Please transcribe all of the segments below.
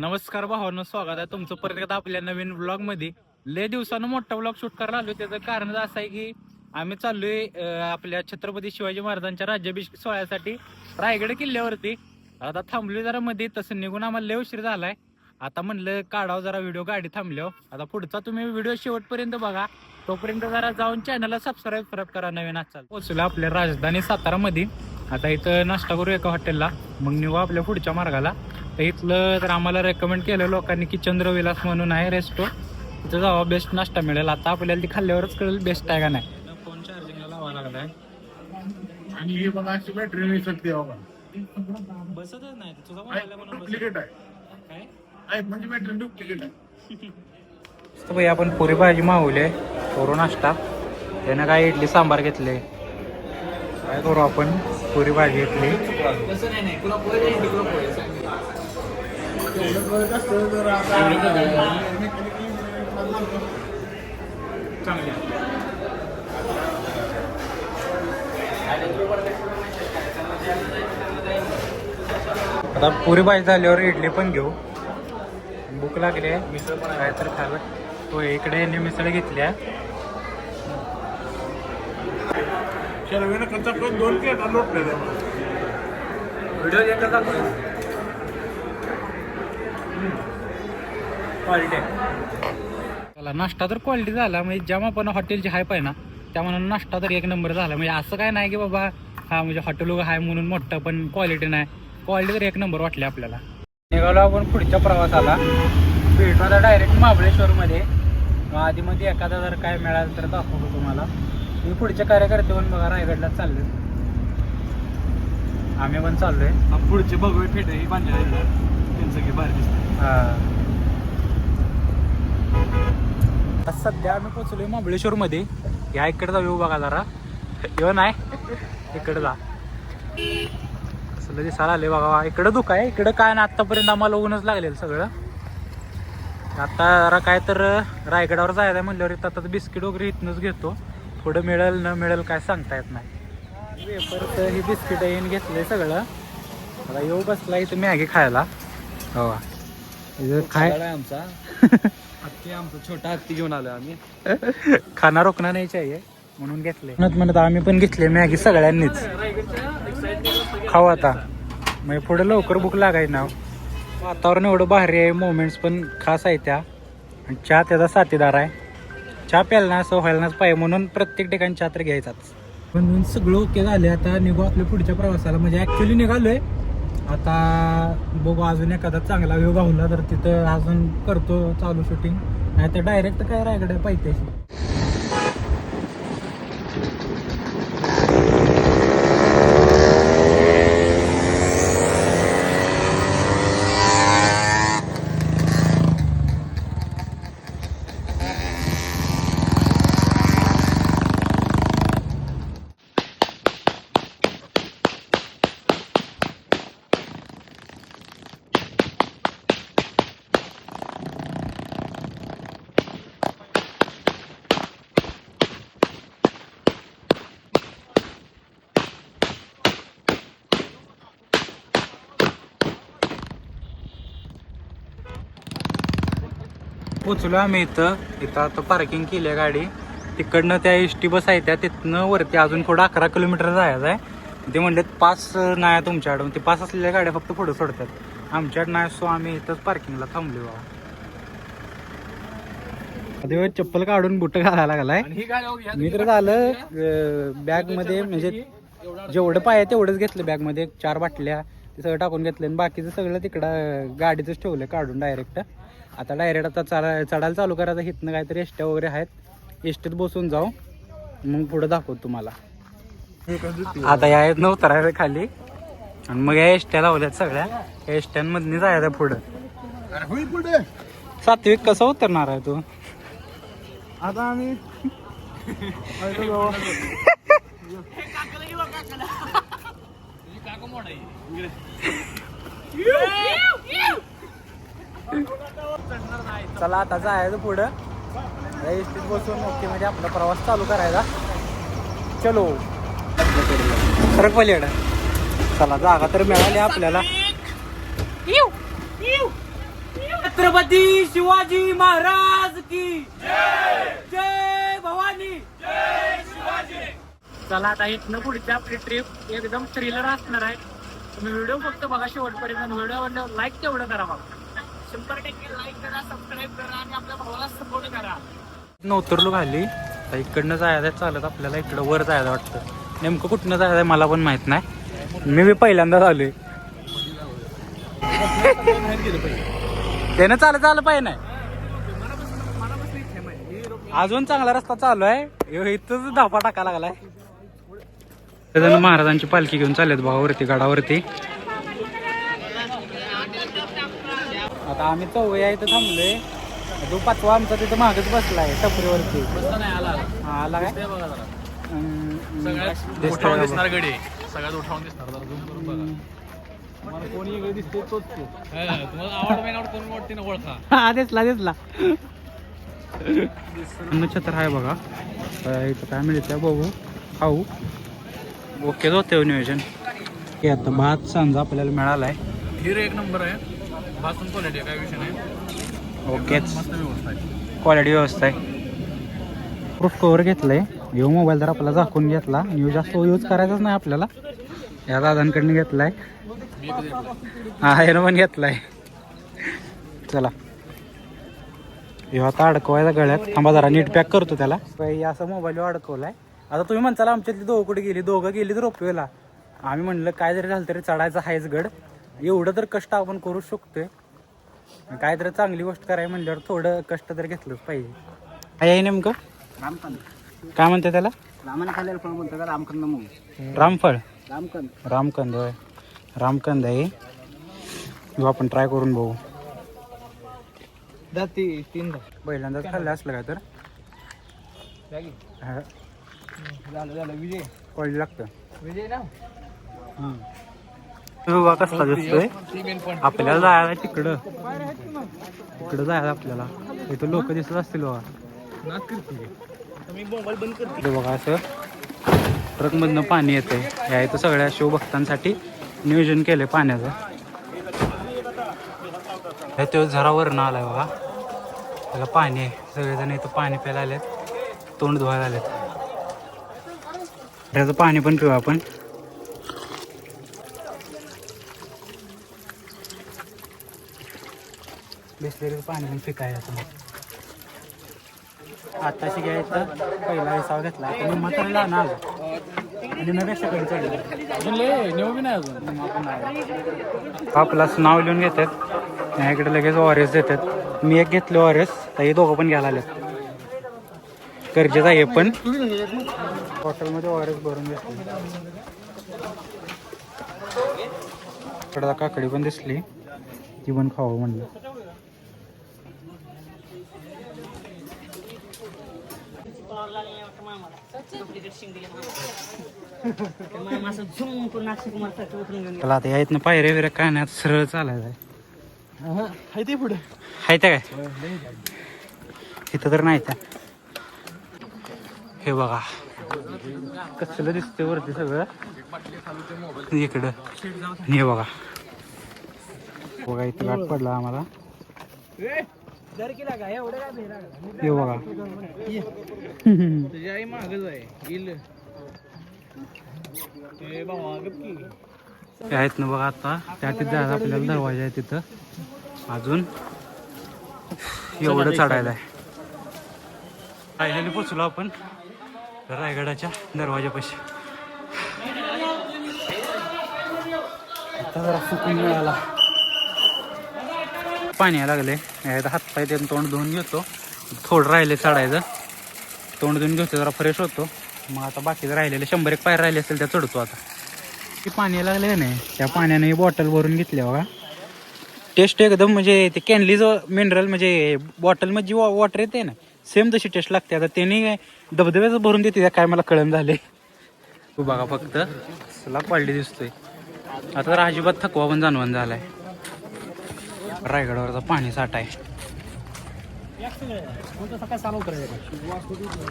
नमस्कार भावांनो स्वागत आहे तुमचं परत एकदा आपल्या नवीन ब्लॉगमध्ये. लय दिवसानं मोठा ब्लॉग शूट करायला आलो त्याचं कारण असं आहे की आम्ही चाललोय आपल्या छत्रपती शिवाजी महाराजांच्या राज्याभिषेक सोहळ्यासाठी रायगड किल्ल्यावरती. आता थांबलोय जरा मध्ये तसं निघून आम्हाला लय उशीर झालाय. आता म्हणलं काढावं जरा व्हिडिओ गाडी थांबल्यावर हो. आता पुढचा तुम्ही व्हिडिओ शेवटपर्यंत बघा. तोपर्यंत जरा जाऊन चॅनलला सबस्क्राईब सबस्क्राईब करा नवीन आजचा पोहोचलो आपल्या राजधानी सातारामध्ये. आता इथं नाश्ता करू एका हॉटेलला मग निघू आपल्या पुढच्या मार्गाला. तर इथलं तर आम्हाला रेकमेंड केलं लोकांनी की चंद्रविलास म्हणून आहे रेस्टो. तिथं जावा बेस्ट नाश्ता मिळेल. आता आपल्याला ती खाल्ल्यावरच कळेल बेस्ट आहे का नाही. फोन चार्जिंगला लावा लागलाय. आणि ही बघा अशी बॅटरी नाही शकते बाबा. बसतच नाही. तुझा मोबाईल म्हणून डुप्लिकेट आहे. काय? आहे म्हणजे बॅटरी डुप्लिकेट आहे. तर भाई आपण पुरी भाजी मागवली करू नाश्ता. त्यानं काय इडली सांबार घेतले. काय करू आपण? पुरी भाजी घेतली एवढं कळत असतं तर आता चांगली आता पुरी भाजी झाल्यावर इडली पण घेऊ. भूक लागली आहे. मिसळ पण काय तर खायला. तो इकडे यांनी मिसळ घेतली आहे. शर्वेनं कच्चा दोन प्लेट व्हिडिओ एकच दाखव क्वालिटी नाश्ता तर क्वालिटी झाला. म्हणजे जेव्हा पण हॉटेलची हाय पाहिजे ना त्या म्हणून नाश्ता तर एक नंबर झाला. म्हणजे असं काय नाही की बाबा हा म्हणजे हॉटेल हाय म्हणून मोठं पण क्वालिटी नाही. क्वालिटी तर एक नंबर वाटली आपल्याला. निघालो आपण पुढच्या प्रवासाला. भेटू आता डायरेक्ट महाबळेश्वरमध्ये. आधी मध्ये एखादा जर काय मिळालं तर दाखवतो तुम्हाला. मी पुढचे कार्यकर्ते पण बघा रायगडला चालले आम्ही पण चाललोय. पुढचे भगवे फेट ही आहे त्यांचं की बाहेर दिसतं हा. आता सध्या आम्ही पोहोचलोय महाबळेश्वर मध्ये या इकडे जाऊ बघा जरा. येऊ नाही. इकडे जा असलं दिसायला आले बघा. इकडं दुख आहे. इकडं काय ना आतापर्यंत आम्हाला ऊनच लागलेलं सगळं. आता जरा काय तर रायगडावर आहे म्हणल्यावर इथं आता बिस्किट वगैरे इथनंच घेतो. पुढं मिळेल न मिळेल काय सांगता येत नाही. वेफरचं ही बिस्किट येऊन घेतलंय सगळं. आता येऊ बसला इथं मॅगी खायला. हो. इथं खाय आहे आमचा. हत्ती छोटा हत्ती घेऊन आलो आम्ही. खाना रोखणं नाही आहे म्हणून घेतले म्हणत म्हणत आम्ही पण घेतले मॅगी सगळ्यांनीच. खाऊ आता. म्हणजे पुढे लवकर भूक लागायची ना. वातावरण एवढं भारी आहे मोमेंट्स पण खास आहे त्या. आणि चहा त्याचा साथीदार आहे. चहा प्यायला ना असं व्हायला नाच पाहिजे म्हणून प्रत्येक ठिकाणी चहा तर घ्यायचाच. म्हणून सगळं ओके झाले आता निघू आपल्या पुढच्या प्रवासाला. म्हणजे ॲक्च्युली निघालोय. आता बघू अजून एखादा चांगला व्ह्यू गावला तर तिथं अजून करतो चालू शूटिंग नाही तर डायरेक्ट काय रायगड पायथ्याशी पोचलो आम्ही इथं. इथं आता पार्किंग केली आहे गाडी. तिकडनं त्या एस टी बस आहे त्या तिथनं वरती अजून पुढं अकरा किलोमीटर जायचं आहे. ते म्हणलेत पास नाही तुमच्याकडून. ते पास असलेल्या गाड्या फक्त पुढे सोडतात. आमच्याकडे नाही सो आम्ही इथंच पार्किंगला थांबलो बाबा. देव चप्पल काढून बुट घालायला लागलाय. मी तर झालं बॅगमध्ये म्हणजे जेवढं पाय तेवढंच घेतलं बॅगमध्ये. चार बाटल्या ते सगळं टाकून घेतलं आणि बाकीचं सगळं तिकडं गाडीतच ठेवलं काढून डायरेक्ट आता डायरेक्ट आता चढा चढायला चालू करायचं इथनं काहीतरी एसट्या वगैरे आहेत. एसटीत बसून जाऊ. मग पुढं दाखवतो तुम्हाला. आता या आहेत उतरायचं खाली. आणि मग या एसट्या लावल्यात सगळ्या. या एसट्यांमधनी जायचं पुढं. पुढे. सात्विक कसं उतरणार आहे तू? आता आम्ही. चला आता जायचं पुढं. एसटीत बसून ओके म्हणजे आपला प्रवास चालू करायचा. चलो. फरक पलीड चला जागा तर मिळाली आपल्याला. छत्रपती शिवाजी महाराज की. जय भवानी. चला आता इथनं पुढची आपली ट्रिप एकदम थ्रिलर असणार आहे. तुम्ही व्हिडिओ फक्त बघा शेवटपर्यंत व्हिडिओ लाईक तेवढं करा बघा शंभर टक्के लाईक करा सबस्क्राईब करा आणि आपल्या भावाला सपोर्ट करा. उतरलो खाली. आता इकडनं जायचं चालत आपल्याला इकडं वर जायचं वाटतं. नेमकं कुठनं जायचं मला पण माहीत नाही. मी बी पहिल्यांदा आलोय. त्यानं चालत आलं पाहिजे नाही. अजून चांगला रस्ता चालू आहे. ह्यो इथंच धापा टाका लागलाय. महाराजांची पालखी घेऊन चाललेत भावावरती वरती गडावरती. आता आम्ही चौघया इथं थांबलोय. तो पाचवा आमचा तिथं मागच बसलाय टपरीवरती. हा, आला काय? हम्म, दिसतोय उठावून बघा. दिसणार गडी. सगळ्यात उठावून दिसणार जरा zoom करून बघा. मला कोणी वेगळं दिसते तोच तो तुम्हाला आवड नाही आवडत तुम्ही वाटते ना ओळखा. हा दिसला दिसला. छत्र आहे बघा. इथं काय मिळतं बघू खाऊ. ओके होते नियोजन. हे आता भात सांजा आपल्याला मिळालाय. खीर एक नंबर आहे. क्वालिटी काय विषय नाही. ओकेच. मस्त व्यवस्था आहे. क्वालिटी व्यवस्था आहे. प्रूफ कवर घेतलंय. यो मोबाईल जर आपला झाकून घेतला न्यूज जास्त यूज करायचाच नाही आपल्याला. या दादांकडनं घेतलं? हा यानं पण घेतलाय. चला. ह्यो आता अडकवायचा गळ्यात. थांबा जरा नीट पॅक करतो त्याला. हे असं मोबाईल अडकवलाय. आता तुम्ही म्हणताल आमच्यातली दोघं कुठे गेली? दोघं गेली तर रोपवेला. आम्ही म्हणलं काय जरी झालं तरी चढायचं हायच गड. एवढं तर कष्ट आपण करू शकतोय. काहीतरी चांगली गोष्ट करायला म्हणल्यावर थोडं कष्ट तर घेतलंच पाहिजे. काय आहे नेमकं? रामकंद काय म्हणते त्याला? रामाने खाल्लेलं फळ म्हणतो का रामकंद मग रामफळ. रामकंद रामकंद होय. रामकंद आहे. आपण ट्राय करून बघू. जाती तीन पहिल्यांदाच खाल्लं असलं काय तर? हा, झालं झालं. विजय. कळलं लागतं. विजय ना? बघा कसला दिसतोय. आपल्याला जायला तिकडं. तिकडं जायला आपल्याला. इथं लोक दिसत असतील बघा. बंद करते बघा असं. ट्रकमधनं पाणी येते या इथं सगळ्या शिवभक्तांसाठी नियोजन केलंय पाण्याचं. हे तो झरावरनं आलाय बघा. त्याला पाणी आहे. सगळेजण इथं पाणी प्यायला आलेत. तोंड धुवायला आलेत. त्याचं पाणी पण पिऊ आपण. बिसलेरीचं पाणी पण पिकाय असं आताशी घ्यायचं पहिला विसावा घेतला. आता मी म्हातारीला ना आणि मी कशाकडे चढलो नेऊ बी नाही अजून. आपलाच नाव लिहून घेतात. माझ्याकडे लगेच ओआरएस देतात. मी एक घेतले ओआरएस तर हे दोघं पण घ्यायला आलेत गरजेचं आहे पण. हॉटेलमध्ये ओआरएस भरून घेतले. इकडं काकडी पण दिसली. ती पण खावं म्हणलं. त्याला आता या इथनं पायऱ्या बिऱ्या काय नाही आता सरळ चालायचं आहे. ते पुढे. त्या काय? इथं तर नाही त्या. हे बघा. कसलं दिसतंय वरती सगळं. इकडं. हे बघा. बघा इथं गाठ पडला आम्हाला. हे बघा. तुझी आई मागच आहे येईल. आहेत ना बघा आता. त्या तिथं जायचं आपल्याला दरवाजा आहे तिथं. अजून. एवढं चढायला आहे. फायनली पोचलो आपण. रायगडाच्या दरवाजापाशी आता जरा सुकून मिळाला. पाणी आहे आता हातपाय त्यानं तोंड धुवून घेतो. थोडं राहिले चढायचं. तोंड धुवून घेतो जरा फ्रेश होतो. मग आता बाकीचं राहिलेले शंभर एक पायर राहिले असेल त्या चढतो आता. ते पाणी लागले नाही? त्या पाण्याने बॉटल भरून घेतली बघा. टेस्ट एकदम म्हणजे ते कॅनलीज मिनरल म्हणजे बॉटलमध्ये जी वॉटर येते ना सेम तशी टेस्ट लागते. आता त्यांनी धबधब्याचं भरून देते काय मला कळण झाले तू बघा फक्त चला क्वालिटी दिसतोय. आता तर अजिबात थकवा पण जाणवण झालाय. रायगडावरचा पाणी साठा आहे.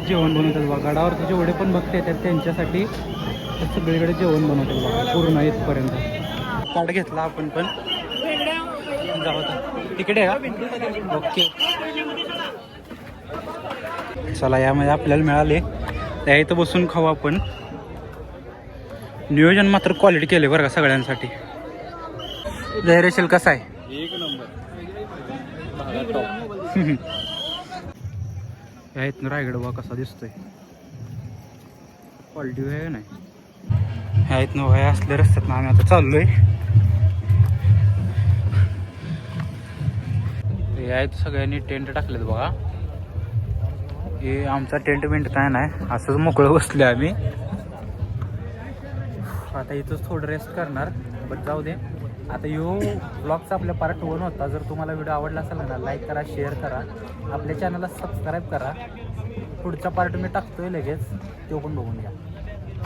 जेवण बनवतात बघा. गडावरचे जेवढे पण भक्त येतात त्यांच्यासाठी सगळीकडे जेवण बनवतात बघा. पूर्ण इथपर्यंत. कार्ड घेतला आपण पण. तिकडे ओके. चला यामध्ये आपल्याला मिळाले. त्या इथं बसून खाऊ आपण. नियोजन मात्र क्वालिटी केले बरं का सगळ्यांसाठी. धैर्यशील कसा आहे. एक नंबर. या इथनं रायगड वा कसा दिसतोय? क्वालिटी आहे नाही? ह्या इथनं वय असले रस्त्यात आम्ही आता चाललोय. या इथं सगळ्यांनी टेंट टाकलेत बघा. हे आमचा टेंट बिंट काय नाही असंच मोकळं बसले आम्ही. आता इथंच थोडं रेस्ट करणार बट जाऊ दे. आता यो ब्लॉगचा आपल्या पार्ट वन होता. जर तुम्हाला व्हिडिओ आवडला असेल ना लाईक करा शेअर करा. आपल्या चॅनलला सबस्क्राईब करा. पुढचा पार्ट मी टाकतोय लगेच. तो पण बघून घ्या.